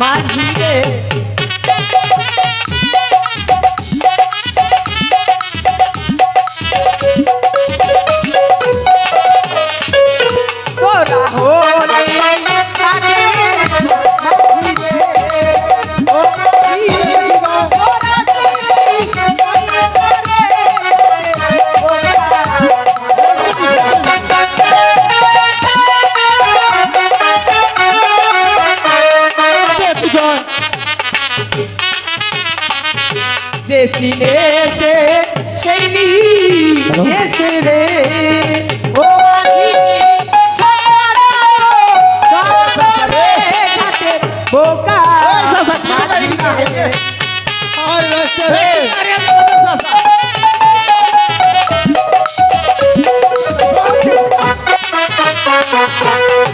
মাঝিরে চিনেছে সেই নিয়েছে রে। ও বোকা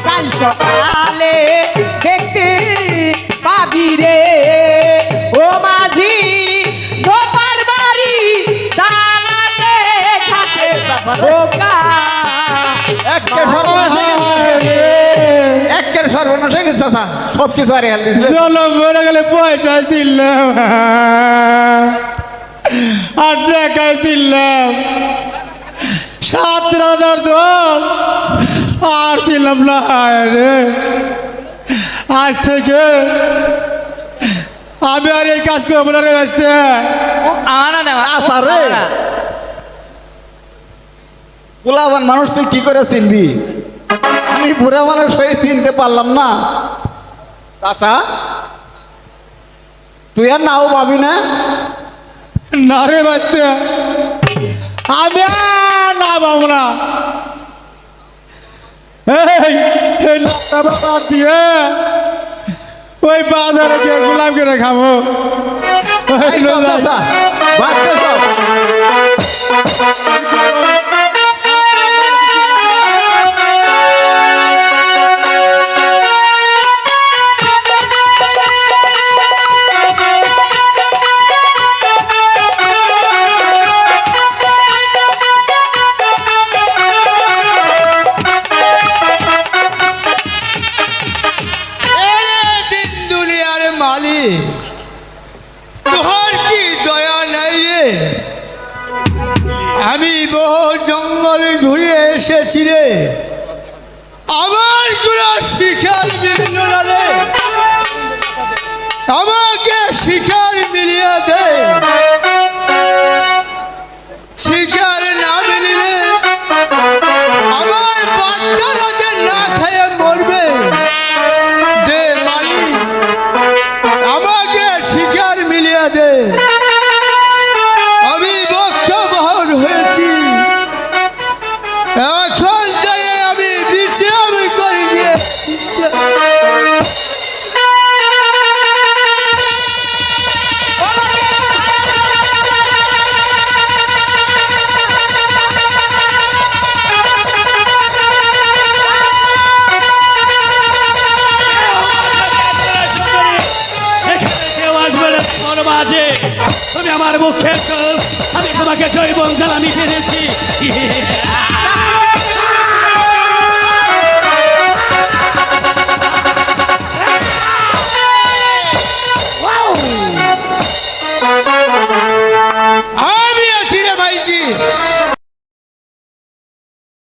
কাল সকালে দেখতে পাবি রে। সর্বনাশ হয়ে গেছে চাচা। সব কিছু আর হেল দিয়েছিল চলো মরে গেলে পয়সা ছিলাম। আর টাকা ছিলাম। সাত হাজার দল আর ছিলাম না রে আজ থেকে আমি আর এই কাজ করব না রে আসতে আচ্ছা। পোলাবান মানুষ তুই কি করে চিনবি? আমি বুড়া মানুষ হয়ে চিনতে পারলাম না। চাচা তুই আর নাও পাবি না? না রে বাঁচতে আমি না পাবো না। দিয়ে ওই বাজারে গিয়ে গোলাম করে খাব। তোর। কি দয়া নাই রে? আমি বহু জঙ্গলে ঘুরে এসেছি রে। আবার কোনো শিকার মিলল না রে। আমি বক্ষবহর হয়েছি। এখন মাঝে তুমি আমার মুখে আমি তোমাকে জৈবন জ্বালা মিশে পেরেছি